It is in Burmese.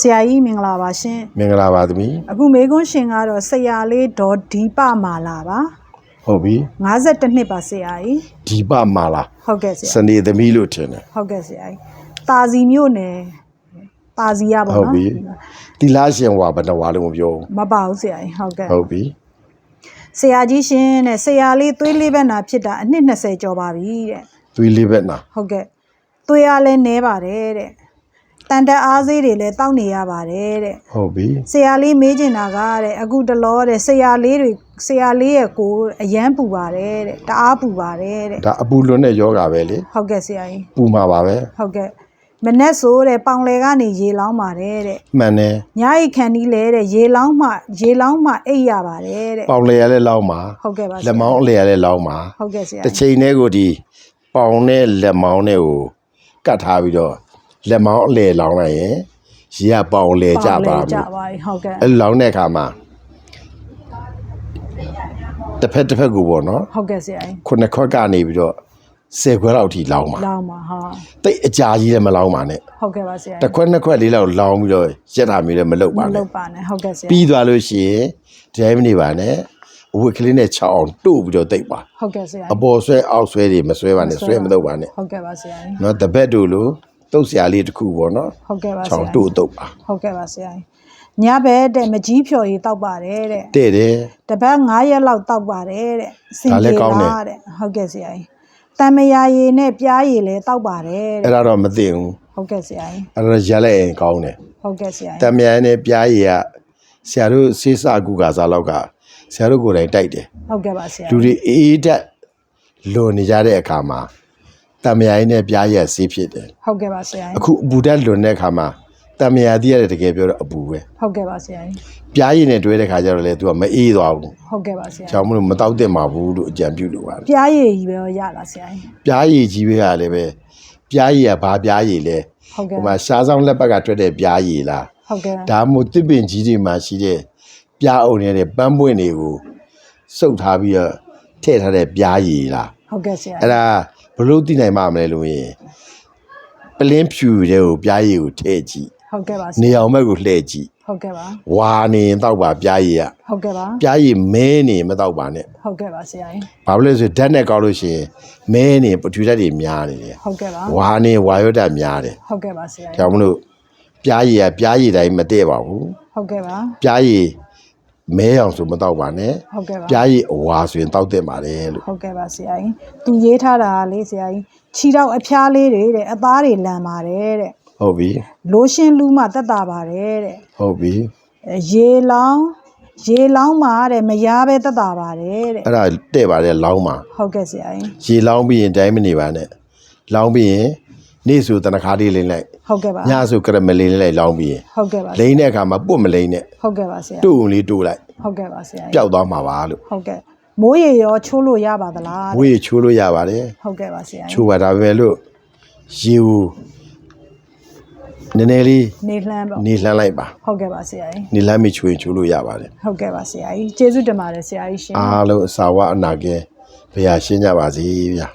ဆရာကြီးမင်္ဂလာပါရှင်မင်္ဂလာပါသမီးအခုမေကွန်းရှင်ကတော့ဆရာလေးဒေါ်ဒီပမာလာပါဟုတ်ပြီ52နှစ်ပါဆရာကြီးဒီပမာလာဟုတ်ကဲ့ဆရာစနေသမီးလို့ထင်တယ်ဟုတ်ကဲ့ဆရာကြီးတာစီမြို့နယ်တာစီရပါဟုတ်နော်ပြီတီလာရှင်ဝါဘယ်နှဝါလို့မပြောမပါဘူးဆရာကြီးဟုတ်ကဲ့ဘူးဟုတ်ပြီဆရာကြီးရှင်တဲ့ဆရာလေးသွေးလေးဘက်နာဖြစ်တာအနှစ်20ကျော်ပါပြီတဲ့သွေးလေးဘက်နာဟုတ်ကဲ့သွေးအားလည်းနဲပါတယ်တဲ့ တန်တက်အားစေးတွေလည်းတောက်နေရပါတယ်တဲ့ဟုတ်ပြီဆရာလေးမေးချင်တာကတဲ့အခုတလောတဲ့ဆရာလေးတွေဆရာလေးရဲ့ကိုယ်အယမ်းပူပါတယ်တဲ့တအားပူပါတယ်တဲ့ဒါအပူလွန်တဲ့ယောဂပဲလေဟုတ်ကဲ့ဆရာကြီးပူမှာပါပဲဟုတ်ကဲ့မနဲ့ဆိုတဲ့ပေါင်လေကနေရေလောင်းပါတယ်တဲ့မှန်တယ်ညအိတ်ခန်ဒီလဲတဲ့ရေလောင်းမှရေလောင်းမှအိတ်ရပါတယ်တဲ့ပေါင်လေရလဲလောင်းပါဟုတ်ကဲ့ပါဆရာလက်မောင်းအလေရလဲလောင်းပါဟုတ်ကဲ့ဆရာတစ်ချိန်တည်းကိုဒီပေါင်နဲ့လက်မောင်းနဲ့ကိုကတ်ထားပြီးတော့ လက်မောင်းအလေလောင်းလိုက်ရင်ရေကပေါင်လေကြပါကြမယ်ပါပြီဟုတ်ကဲ့အဲ့လောင်းတဲ့အခါမှာတစ်ဖက်တစ်ဖက်ကိုပေါ့နော်ဟုတ်ကဲ့ဆရာကြီးခုနှစ်ခွက်ကနေပြီးတော့ဆယ်ခွက်လောက်ထိလောင်းပါလောင်းပါဟာတိတ်အကြာကြီးလည်းမလောင်းပါနဲ့ဟုတ်ကဲ့ပါဆရာတစ်ခွက်နှစ်ခွက်လေးလောက်လောင်းပြီးတော့ရက်တာမျိုးလည်းမလုပ်မပါနဲ့လုပ်ပါနဲ့ဟုတ်ကဲ့ဆရာပြီးသွားလို့ရှိရင်ဒဲမနေပါနဲ့အဝတ်ကလေးနဲ့ချောင်းအောင်တို့ပြီးတော့တိတ်ပါဟုတ်ကဲ့ဆရာအပေါ်ဆွဲအောက်ဆွဲတွေမဆွဲပါနဲ့ဆွဲမတော့ပါနဲ့ဟုတ်ကဲ့ပါဆရာကြီးနော်တပက်တို့လို တုတ်ဆရာလေးတစ်ခုပေါ့နော်ဟုတ်ကဲ့ပါဆချောရာင်းကြီးတို့တုတ်ပါဟုတ်ကဲ့ပါဆရာကြီးညဘက်တဲ့မကြီးဖြော်ရည်တောက်ပါတယ်တဲ့တဲ့တယ် တပတ်9ရက်လောက်တောက်ပါတယ်တဲ့စင်ဒါလည်းပြေကောင်းတယ် လားတဲ့ဟုတ်ကဲ့ဆရာကြီးတံမယာရည်နဲ့ပြားရည်လည်းတောက်ပါတယ်အဲ့တဲ့ဒါတော့မသိဘူးဟုတ်ကဲ့ဆရာကြီးအဲ့ဒါရက်လိုက်ရင်ကောင်းတယ်ဟုတ်ကဲ့ဆရာတကြီးံမြန်နဲ့ပြားရည်ကဆရာတို့စေးစကူကစားလောက်ကဆရာတို့ကိုယ်တိုင်တိုက်တယ်ဟုတ်ကဲ့ပါဆရာလူတွေအေးအေးတက်လွန်နေကြတဲ့အခါမှာ တံမြာရင်းနဲ့ပြားရက်ဆေးဖြစ်တယ်ဟုတ်ကဲ့ပါဆရာကြီးအခုအပူတက်လွန်တဲ့အခါမှာတံမြာတည်းရတယ်တကယ်ပြောတော့အပူပဲဟုတ်ကဲ့ပါဆရာကြီးပြားရည်နဲ့တွဲတဲ့ခါကျတော့လေ तू ကမအေးသွားဘူးဟုတ်ကဲ့ပါဆရာကြောင့်မလို့မတောက်တင်ပါဘူးလို့အကြံပြုလို့ပါတယ်ပြားရည်ကြီးပဲရလားဆရာကြီးပြားရည်ကြီးပဲကလည်းပဲပြားရည်ကဘာပြားရည်လဲဟုတ်ကဲ့ဟိုမှာရှားဆောင်လက်ပတ်ကထွက်တဲ့ပြားရည်လားဟုတ်ကဲ့ဒါမှမဟုတ်တစ်ပင်ကြီးတွေမှာရှိတဲ့ပြားအုံနေတဲ့ပန်းပွင့်တွေကိုစုပ်ထားပြီးတော့ထည့်ထားတဲ့ပြားရည်လားဟုတ်ကဲ့ဆရာအဲ့ဒါဘ လို့သိနိုင်မှာမလဲလို့ရင်ပလင်းဖြူတဲ့ကိုပြားရည်ကိုထည့်ကြည့်ဟုတ်ကဲ့ပါဆနေရာအောင်ဘက်ကိုလှည့်ကြည့်ဟုတ်ကဲ့ပါဝါနေရင်တောက်ပါပြားရည်ကဟုတ်ကဲ့ပါပြားရည်မဲနေရင်မတောက်ပါနဲ့ဟုတ်ကဲ့ပါဆရာကြီးဘာလို့လဲဆိုဓာတ်နဲ့ကောက်လို့ရှိရင်မဲနေပထူဓာတ်တွေများနေတယ်ဟုတ်ကဲ့ပါဝါနေဝါရွတ်ဓာတ်များတယ်ဟုတ်ကဲ့ပါဆရာကြီးကြောင့်မလို့ပြားရည်ကပြားရည်တိုင်းမတည့်ပါဘူးဟုတ်ကဲ့ပါပြားရည် မဲအောင်ဆိုမတောက်ပါနဲ့ဟုတ်ကဲ့ပါပြားရည်အဝါဆိုရင်တောက်တင်ပါတယ်လို့ဟုတ်ကဲ့ပါဆရာကြီးသူရေးထားတာကလေဆရာကြီးခြေတော့အဖျားလေးတွေတဲ့အသားတွေလန်ပါတယ်တဲ့ဟုတ်ပြီလိုရှင်းလူးမှတက်တာပါတယ်တဲ့ဟုတ်ပြီအဲရေလောင်းရေလောင်းမှတဲ့မရားပဲတက်တာပါတယ်တဲ့အဲ့ဒါတဲ့ပါတယ်လောင်းပါဟုတ်ကဲ့ဆရာကြီးရေလောင်းပြီးရင်တိုင်းမနေပါနဲ့လောင်းပြီးရင် နေ့ဆိုတနခါလေးလိမ့်လိုက်ဟုတ်ကဲ့ပါညဆိုကရမလေးလိမ့်လိုက်လောင်းပြီးရင်ဟုတ်ကဲ့ပါလိမ့်တဲ့အခါမှာပွတ်မလိမ့်နဲ့ဟုတ်ကဲ့ပါဆရာတို့ုံလေးတို့လိုက်ဟုတ်ကဲ့ပါဆရာပျောက်သွားမှာပါလို့ဟုတ်ကဲ့မိုးရေရောချိုးလို့ရပါသလားဝေးချိုးလို့ရပါတယ်ဟုတ်ကဲ့ပါဆရာချိုးပါဒါပဲလို့ရေကိုနည်းနည်းလေးနေလှမ်းပေါ့နေလှမ်းလိုက်ပါဟုတ်ကဲ့ပါဆရာကြီးနေလှမ်းပြီးချိုးရင်ချိုးလို့ရပါတယ်ဟုတ်ကဲ့ပါဆရာကြီးကျေးဇူးတင်ပါတယ်ဆရာကြီးရှင်အားလုံးအစာဝအနာကဲဘုရားရှင်းကြပါစေဗျာ